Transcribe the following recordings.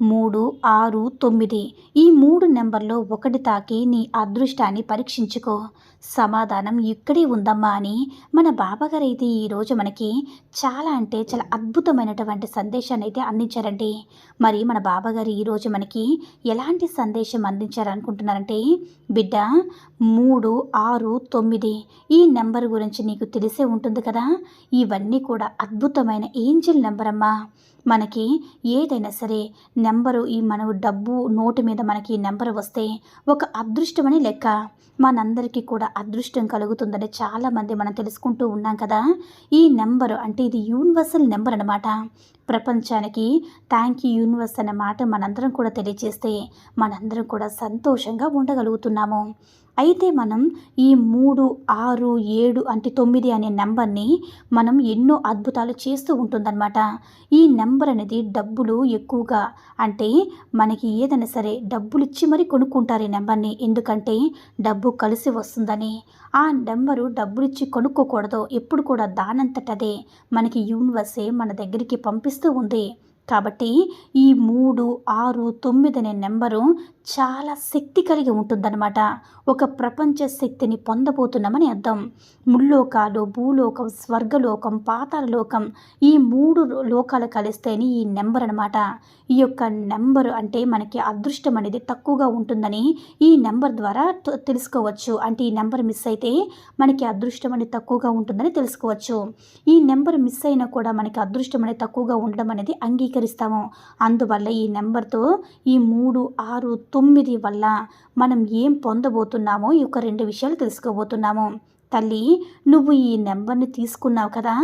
మూడు ఆరు తొమ్మిది. ఈ మూడు నెంబర్లో ఒకటి తాకి నీ అదృష్టాన్ని పరీక్షించుకో. సమాధానం ఇక్కడే ఉందమ్మా అని మన బాబాగారు అయితే ఈరోజు మనకి చాలా అంటే చాలా అద్భుతమైనటువంటి సందేశాన్ని అయితే అందించారండి. మరి మన బాబాగారు ఈరోజు మనకి ఎలాంటి సందేశం అందించారనుకుంటున్నారంటే బిడ్డ మూడు ఆరు తొమ్మిది. ఈ నెంబర్ గురించి నీకు తెలిసే ఉంటుంది కదా? ఇవన్నీ కూడా అద్భుతమైన ఏంజిల్ నెంబర్ అమ్మా మనకి ఏదైనా సరే నెంబరు ఈ మన డబ్బు నోటు మీద మనకి నెంబర్ వస్తే ఒక అదృష్టమని లెక్క. మనందరికీ కూడా అదృష్టం కలుగుతుందని చాలామంది మనం తెలుసుకుంటూ ఉన్నాం కదా. ఈ నెంబరు అంటే ఇది యూనివర్సల్ నెంబర్ అనమాట ప్రపంచానికి థ్యాంక్ యూ యూనివర్స్ అనే మాట మనందరం కూడా తెలియజేస్తే మనందరం కూడా సంతోషంగా ఉండగలుగుతున్నాము. అయితే మనం ఈ మూడు ఆరు ఏడు అంటే తొమ్మిది అనే నెంబర్ని మనం ఎన్నో అద్భుతాలు చేస్తూ ఉంటుందన్నమాట. ఈ నెంబర్ అనేది డబ్బులు ఎక్కువగా అంటే మనకి ఏదైనా సరే డబ్బులు ఇచ్చి మరీ కొనుక్కుంటారు ఈ నెంబర్ని. ఎందుకంటే డబ్బు కలిసి వస్తుందని. ఆ నెంబరు డబ్బులిచ్చి కొనుక్కోకూడదు. ఎప్పుడు కూడా దానంతటదే మనకి యూనివర్సే మన దగ్గరికి పంపిస్తూ ఉంది. కాబట్టి ఈ మూడు ఆరు తొమ్మిది అనే నెంబరు చాలా శక్తి కలిగి ఉంటుందన్నమాట. ఒక ప్రపంచ శక్తిని పొందబోతున్నామని అర్థం. ముల్లోకాలు భూలోకం స్వర్గలోకం పాతాళలోకం ఈ మూడు లోకాలు కలిస్తేనే ఈ నెంబర్ అనమాట ఈ యొక్క నెంబర్ అంటే మనకి అదృష్టం అనేది తక్కువగా ఉంటుందని ఈ నెంబర్ ద్వారా తెలుసుకోవచ్చు. అంటే ఈ నెంబర్ మిస్ అయితే మనకి అదృష్టం అనేది తక్కువగా ఉంటుందని తెలుసుకోవచ్చు. ఈ నెంబర్ మిస్ అయినా కూడా మనకి అదృష్టం అనేది తక్కువగా ఉండడం అనేది అంగీకరిస్తాము. అందువల్ల ఈ నెంబర్తో ఈ మూడు ఆరు తొమ్మిది వల్ల మనం ఏం పొందబోతున్నామో ఈ యొక్క రెండు విషయాలు తెలుసుకోబోతున్నాము. తల్లి నువ్వు ఈ నెంబర్ని తీసుకున్నావు కదా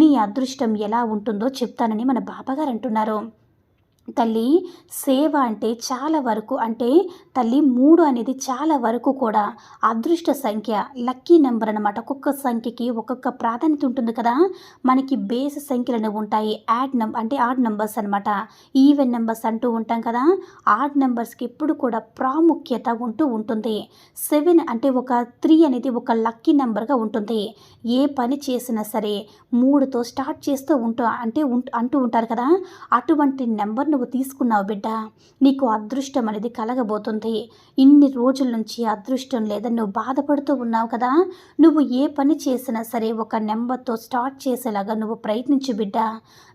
నీ అదృష్టం ఎలా ఉంటుందో చెప్తానని మన బాబాగారు అంటున్నారు. తల్లి సేవ అంటే చాలా వరకు అంటే తల్లి మూడు అనేది చాలా వరకు కూడా అదృష్ట సంఖ్య లక్కీ నెంబర్ అనమాట ఒక్కొక్క సంఖ్యకి ఒక్కొక్క ప్రాధాన్యత ఉంటుంది కదా. మనకి బేస్ సంఖ్యలు అనేవి ఉంటాయి. యాడ్ నెంబర్ అంటే ఆడ్ నెంబర్స్ అనమాట ఈవెన్ నెంబర్స్ అంటూ ఉంటాం కదా. ఆడ్ నెంబర్స్కి ఎప్పుడు కూడా ప్రాముఖ్యత ఉంటూ ఉంటుంది. సెవెన్ అంటే ఒక త్రీ అనేది ఒక లక్కీ నెంబర్గా ఉంటుంది. ఏ పని చేసినా సరే మూడుతో స్టార్ట్ చేస్తూ ఉంటా అంటే ఉంట- అంటూ ఉంటారు కదా. అటువంటి నెంబర్ నువ్వు తీసుకున్నావు బిడ్డ. నీకు అదృష్టం అనేది కలగబోతుంది. ఇన్ని రోజుల నుంచి అదృష్టం లేదని నువ్వు బాధపడుతూ ఉన్నావు కదా. నువ్వు ఏ పని చేసినా సరే ఒక నెంబర్తో స్టార్ట్ చేసేలాగా నువ్వు ప్రయత్నించు బిడ్డ.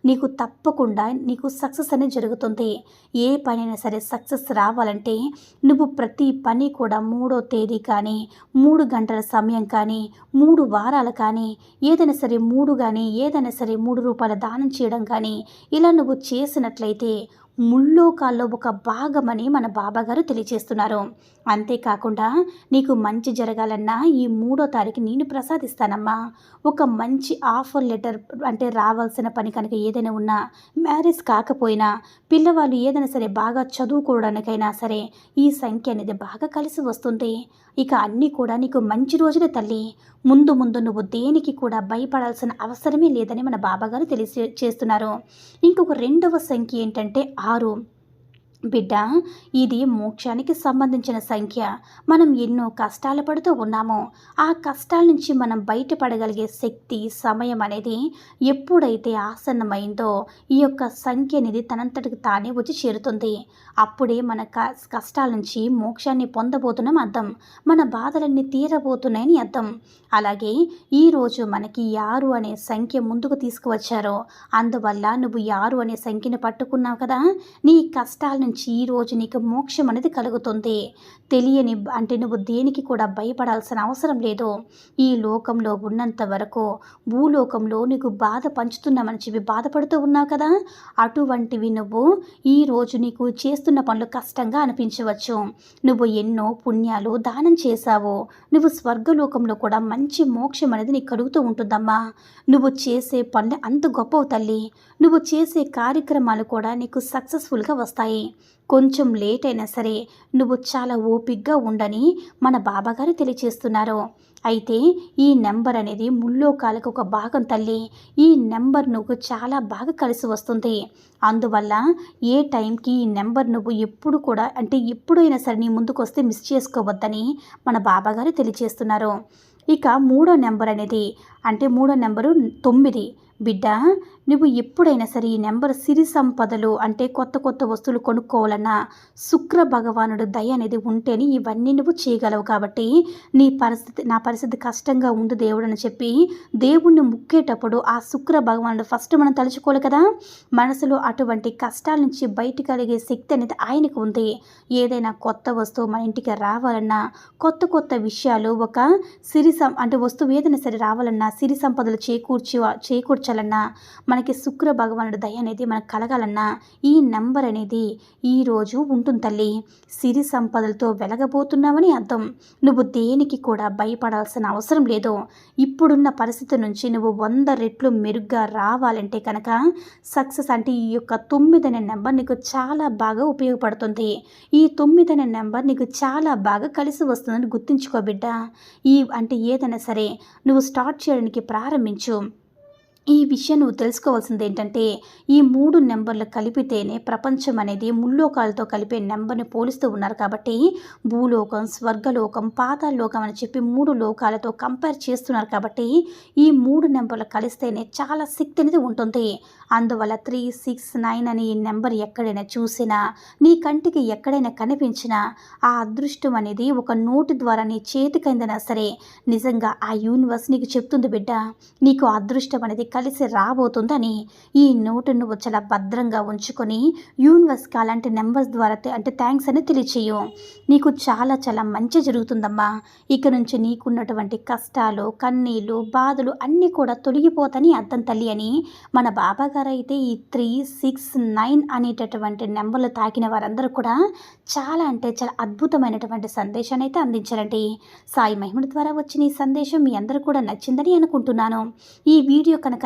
నీకు తప్పకుండా నీకు సక్సెస్ అనేది జరుగుతుంది. ఏ పనైనా సరే సక్సెస్ రావాలంటే నువ్వు ప్రతి పని కూడా మూడో తేదీ కానీ మూడు గంటల సమయం కానీ మూడు వారాలు కానీ ఏదైనా సరే మూడు కానీ ఏదైనా సరే మూడు రూపాయల దానం చేయడం కానీ ఇలా నువ్వు చేసినట్లయితే ముల్లోకాల్లో ఒక భాగమని మన బాబాగారు తెలియజేస్తున్నారు అంతేకాకుండా నీకు మంచి జరగాలన్నా ఈ మూడో తారీఖు నేను ప్రసాదిస్తానమ్మా. ఒక మంచి ఆఫర్ లెటర్ అంటే రావాల్సిన పని కనుక ఏదైనా ఉన్నా మ్యారేజ్ కాకపోయినా పిల్లవాళ్ళు ఏదైనా సరే బాగా చదువుకోవడానికైనా సరే ఈ సంఖ్య అనేది బాగా కలిసి వస్తుంది. ఇక అన్నీ కూడా నీకు మంచి రోజులే తల్లి. ముందు ముందు నువ్వు దేనికి కూడా భయపడాల్సిన అవసరమే లేదని మన బాబాగారు తెలిసి చేస్తున్నారు. ఇంకొక రెండవ సంఖ్య ఏంటంటే ఆరు. బిడ్డ ఇది మోక్షానికి సంబంధించిన సంఖ్య. మనం ఎన్నో కష్టాలు పడుతూ ఉన్నామో ఆ కష్టాల నుంచి మనం బయటపడగలిగే శక్తి సమయం అనేది ఎప్పుడైతే ఆసన్నమైందో ఈ యొక్క సంఖ్య అనేది తనంతటికి తానే వచ్చి చేరుతుంది. అప్పుడే మన క కష్టాల నుంచి మోక్షాన్ని పొందబోతున్నాం అర్థం. మన బాధలన్నీ తీరబోతున్నాయని అర్థం. అలాగే ఈరోజు మనకి యారు అనే సంఖ్య ముందుకు తీసుకువచ్చారో. అందువల్ల నువ్వు యారు అనే సంఖ్యను పట్టుకున్నావు కదా? నీ కష్టాల నుంచి ఈ రోజు నీకు మోక్షం అనేది కలుగుతుంది. తెలియని అంటే నువ్వు దేనికి కూడా భయపడాల్సిన అవసరం లేదు. ఈ లోకంలో ఉన్నంత వరకు భూలోకంలో నీకు బాధ పంచుతున్నామని చెప్పి బాధపడుతూ ఉన్నావు కదా? అటువంటివి నువ్వు ఈ రోజు నీకు చేస్తున్న పనులు కష్టంగా అనిపించవచ్చు. నువ్వు ఎన్నో పుణ్యాలు దానం చేశావు. నువ్వు స్వర్గలోకంలో కూడా మంచి మోక్షం అనేది నీకు కలుగుతూ ఉంటుందమ్మా. నువ్వు చేసే పనులు అంత గొప్పవు తల్లి. నువ్వు చేసే కార్యక్రమాలు కూడా నీకు సక్సెస్ఫుల్గా వస్తాయి. కొంచెం లేట్ అయినా సరే నువ్వు చాలా ఓపిగ్గా ఉండని మన బాబాగారు తెలియచేస్తున్నారు. అయితే ఈ నెంబర్ అనేది ముల్లోకాలకు ఒక భాగం తల్లి. ఈ నెంబర్ నువ్వు చాలా బాగా కలిసి వస్తుంది. అందువల్ల ఏ టైంకి ఈ నెంబర్ నువ్వు ఎప్పుడు కూడా అంటే ఎప్పుడైనా సరే నీ ముందుకు వస్తే మిస్ చేసుకోవద్దని మన బాబాగారు తెలియచేస్తున్నారు. ఇక మూడో నెంబర్ అనేది అంటే మూడో నెంబరు తొమ్మిది. బిడ్డ నువ్వు ఎప్పుడైనా సరే ఈ నెంబర్ సిరి సంపదలు అంటే కొత్త కొత్త వస్తువులు కొనుక్కోవాలన్నా శుక్ర భగవానుడు దయ అనేది ఉంటేనే ఇవన్నీ నువ్వు చేయగలవు కాబట్టి నీ పరిస్థితి నా పరిస్థితి కష్టంగా ఉంది దేవుడు అని చెప్పి దేవుణ్ణి ముక్కేటప్పుడు ఆ శుక్ర భగవానుడు ఫస్ట్ మనం తలుచుకోవాలి కదా? మనసులో అటువంటి కష్టాల నుంచి బయట కలిగే శక్తి అనేది ఆయనకు ఉంది. ఏదైనా కొత్త వస్తువు మన ఇంటికి రావాలన్నా కొత్త కొత్త విషయాలు ఒక సిరి సం అంటే వస్తువు ఏదైనా సరే రావాలన్నా సిరి సంపదలు చేకూర్చి చేకూర్చాలన్నా మనకి శుక్ర భగవానుడి దయ అనేది మనకు కలగాలన్నా ఈ నెంబర్ అనేది ఈరోజు ఉంటుంది తల్లి. సిరి సంపదలతో వెలగబోతున్నావని అర్థం. నువ్వు దేనికి కూడా భయపడాల్సిన అవసరం లేదు. ఇప్పుడున్న పరిస్థితి నుంచి నువ్వు వంద రెట్లు మెరుగ్గా రావాలంటే కనుక సక్సెస్ అంటే ఈ యొక్క తొమ్మిది అనే నెంబర్ నీకు చాలా బాగా ఉపయోగపడుతుంది. ఈ తొమ్మిది అనే నెంబర్ నీకు చాలా బాగా కలిసి వస్తుందని గుర్తుంచుకో బిడ్డ. ఈ అంటే ఏదైనా సరే నువ్వు స్టార్ట్ చేయడానికి ప్రారంభించు. ఈ విషయం నువ్వు తెలుసుకోవాల్సింది ఏంటంటే ఈ మూడు నెంబర్లు కలిపితేనే ప్రపంచం అనేది ముల్లోకాలతో కలిపే నెంబర్ని పోలిస్తూ ఉన్నారు కాబట్టి భూలోకం స్వర్గలోకం పాతాలోకం అని చెప్పి మూడు లోకాలతో కంపేర్ చేస్తున్నారు కాబట్టి ఈ మూడు నెంబర్లు కలిస్తేనే చాలా శక్తి అనేది ఉంటుంది. అందువల్ల త్రీ సిక్స్ నైన్ అని ఈ నెంబర్ ఎక్కడైనా చూసినా నీ కంటికి ఎక్కడైనా కనిపించినా ఆ అదృష్టం అనేది ఒక నోటి ద్వారా నీ చేతికైందనా సరే నిజంగా ఆ యూనివర్స్ నీకు చెప్తుంది బిడ్డ నీకు అదృష్టం అనేది కలిసి రాబోతుందని ఈ నోటును నువ్వు చాలా భద్రంగా ఉంచుకొని యూనివర్స్కి అలాంటి నెంబర్స్ ద్వారా అంటే థ్యాంక్స్ అని తెలియచేయు. నీకు చాలా చాలా మంచి జరుగుతుందమ్మా. ఇక నుంచి నీకున్నటువంటి కష్టాలు కన్నీళ్ళు బాధలు అన్నీ కూడా తొలగిపోతాని అర్థం తల్లి అని మన బాబా గారు అయితే ఈ త్రీ సిక్స్ నైన్ అనేటటువంటి నెంబర్లు తాకిన వారందరూ కూడా చాలా అంటే చాలా అద్భుతమైనటువంటి సందేశాన్ని అయితే అందించారండి. సాయి మహిముడి ద్వారా వచ్చిన ఈ సందేశం మీ అందరూ కూడా నచ్చిందని అనుకుంటున్నాను. ఈ వీడియో కనుక